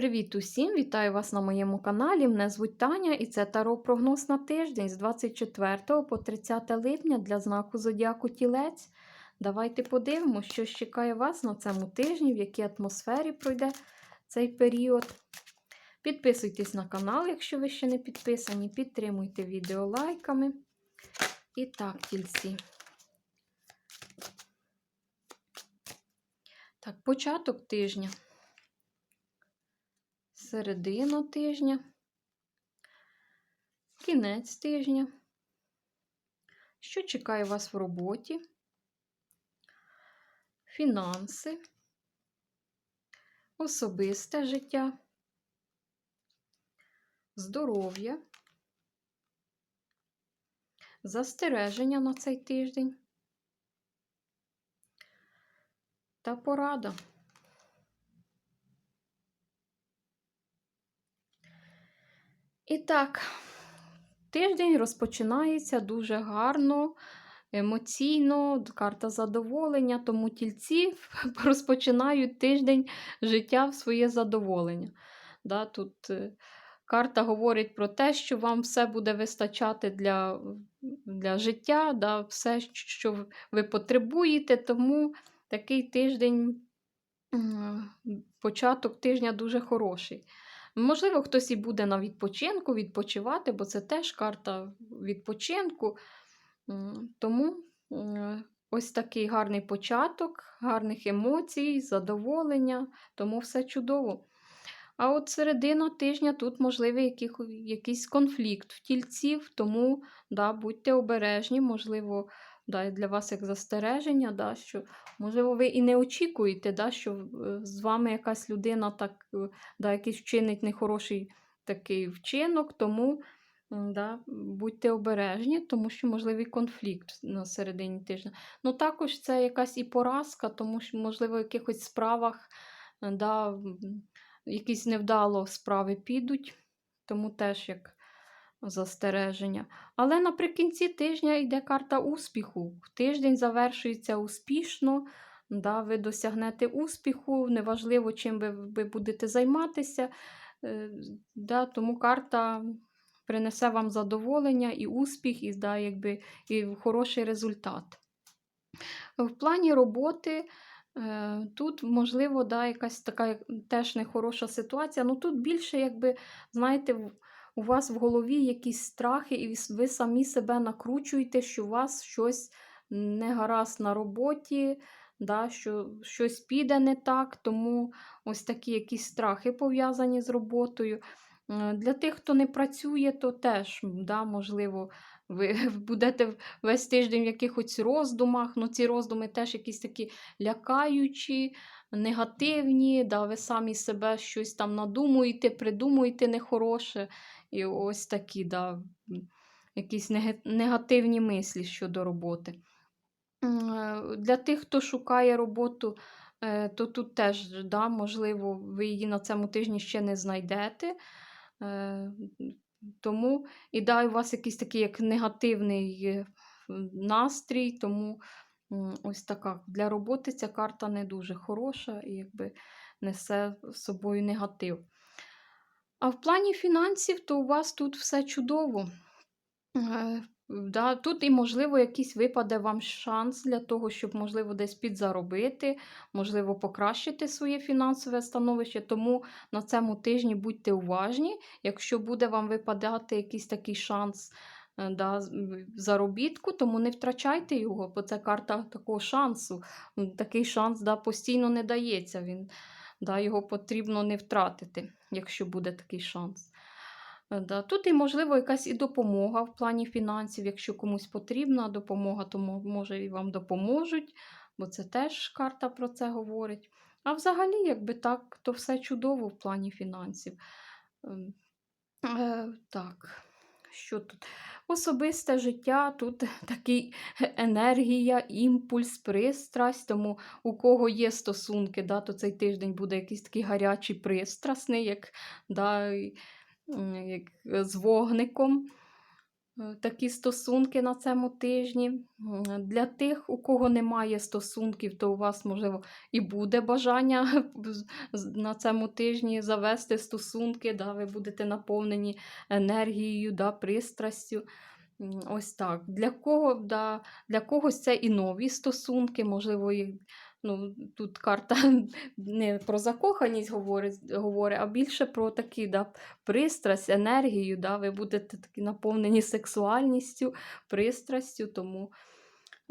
Привіт усім! Вітаю вас на моєму каналі. Мене звуть Таня і це Таро прогноз на тиждень з 24 по 30 липня для знаку Зодіаку Тілець. Давайте подивимося, що чекає вас на цьому тижні, в якій атмосфері пройде цей період. Підписуйтесь на канал, якщо ви ще не підписані. Підтримуйте відео лайками. І так, тільці. Так, початок тижня середина тижня, кінець тижня. Що чекає вас в роботі? Фінанси, особисте життя, здоров'я, застереження на цей тиждень та порада. І так, тиждень розпочинається дуже гарно, емоційно, карта задоволення, тому тільці розпочинають тиждень життя в своє задоволення. Да, Тут е, карта говорить про те, що вам все буде вистачати для для життя, да, все, що ви потребуєте, тому такий тиждень, початок тижня дуже хороший. Можливо, хтось і буде на відпочинку відпочивати, бо це теж карта відпочинку. Тому ось такий гарний початок, гарних емоцій, задоволення, тому все чудово. А от середина тижня тут можливий якийсь конфлікт в тільців, тому да, будьте обережні, можливо, да, для вас як застереження, да, що, можливо, ви і не очікуєте, да, що е, з вами якась людина так, е, да, якийсь вчинить нехороший такий вчинок, тому да, будьте обережні, тому що можливий конфлікт на середині тижня. Ну, також це якась і поразка, тому що, можливо, в якихось справах е, да, якісь невдало справи підуть, тому теж як застереження. Але наприкінці тижня йде карта успіху. Тиждень завершується успішно, да, ви досягнете успіху, неважливо, чим ви, ви будете займатися. Е, да, Тому карта принесе вам задоволення і успіх, і, да, якби, і хороший результат. В плані роботи. Е, тут, можливо, да, якась така теж нехороша ситуація. Ну тут більше, якби, знаєте, у вас в голові якісь страхи, і ви самі себе накручуєте, що у вас щось не гаразд на роботі, да, що щось піде не так, тому ось такі якісь страхи пов'язані з роботою. Е, для тих, хто не працює, то теж, да, можливо, ви будете весь тиждень в якихось роздумах, ну ці роздуми теж якісь такі лякаючі, негативні, да, ви самі себе щось там надумуєте, придумуєте нехороше. І ось такі, да, якісь негативні мислі щодо роботи. Е, для тих, хто шукає роботу, е, то тут теж, да, можливо, ви її на цьому тижні ще не знайдете. Е, тому і да, у вас якийсь такий як негативний настрій, тому ось така для роботи ця карта не дуже хороша і якби несе з собою негатив. А в плані фінансів, то у вас тут все чудово. Да, Тут і, можливо, якийсь випаде вам шанс для того, щоб, можливо, десь підзаробити, можливо, покращити своє фінансове становище. Тому на цьому тижні будьте уважні, якщо буде вам випадати якийсь такий шанс е, да, заробітку, тому не втрачайте його, бо це карта такого шансу. Такий шанс да, постійно не дається. Він Да, Його потрібно не втратити, якщо буде такий шанс. Да. Тут і, можливо, якась і допомога в плані фінансів. Якщо комусь потрібна допомога, то може і вам допоможуть, бо це теж карта про це говорить. А взагалі, якби так, то все чудово в плані фінансів. Ем, е, Так, що тут? Особисте життя, тут такий енергія, імпульс, пристрасть. Тому у кого є стосунки, да, то цей тиждень буде якийсь такий гарячий пристрасний, як, да, як з вогником. е, такі стосунки на цьому тижні. Для тих, у кого немає стосунків, то у вас, можливо, і буде бажання на цьому тижні завести стосунки, да, ви будете наповнені енергією, да, пристрастю. Ось так. Для кого, да, для когось це і нові стосунки, можливо, і, ну, тут карта не про закоханість говорить, говорить а більше про такі да, пристрасть, енергію. Да, ви будете такі наповнені сексуальністю, пристрастю. Тому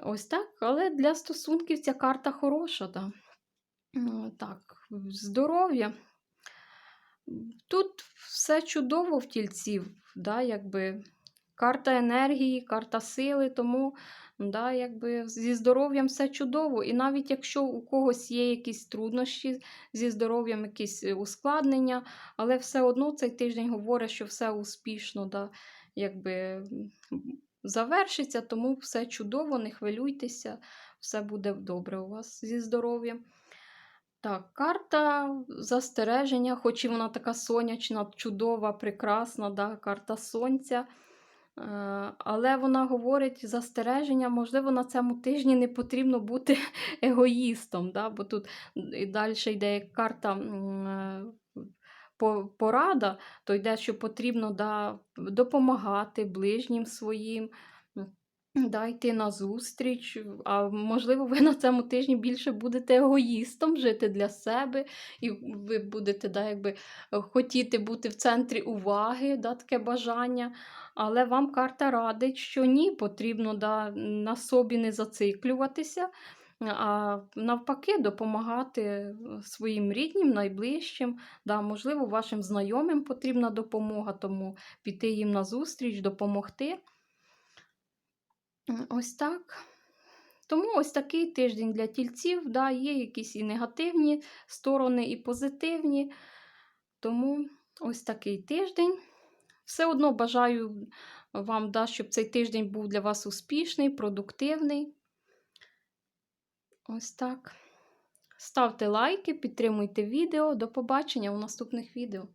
ось так. Але для стосунків ця карта хороша. Да. М, Так, здоров'я. Тут все чудово в тільців, да, якби карта енергії, карта сили, тому да, якби зі здоров'ям все чудово. І навіть якщо у когось є якісь труднощі зі здоров'ям, якісь е, ускладнення, але все одно цей тиждень говорить, що все успішно да, якби, завершиться, тому все чудово, не хвилюйтеся, все буде добре у вас зі здоров'ям. Так, карта застереження, хоч і вона така сонячна, чудова, прекрасна, да, карта сонця. Е, Але вона говорить застереження, можливо, на цьому тижні не потрібно бути егоїстом, да, бо тут і далі йде карта е, по- порада, то йде, що потрібно да, допомагати ближнім своїм. Да, йти на зустріч, а можливо, ви на цьому тижні більше будете егоїстом жити для себе, і ви будете да, якби, хотіти бути в центрі уваги, да, таке бажання. Але вам карта радить, що ні, потрібно да, на собі не зациклюватися, а навпаки, допомагати е, своїм рідним, найближчим. Да, можливо, вашим знайомим потрібна допомога, тому піти їм на зустріч, допомогти. Ось так. Тому ось такий тиждень для тільців, да, є якісь і негативні сторони, і позитивні. Тому ось такий тиждень. Все одно бажаю вам, да, щоб цей тиждень був для вас успішний, продуктивний. Ось так. Ставте лайки, підтримуйте відео. До побачення у наступних відео.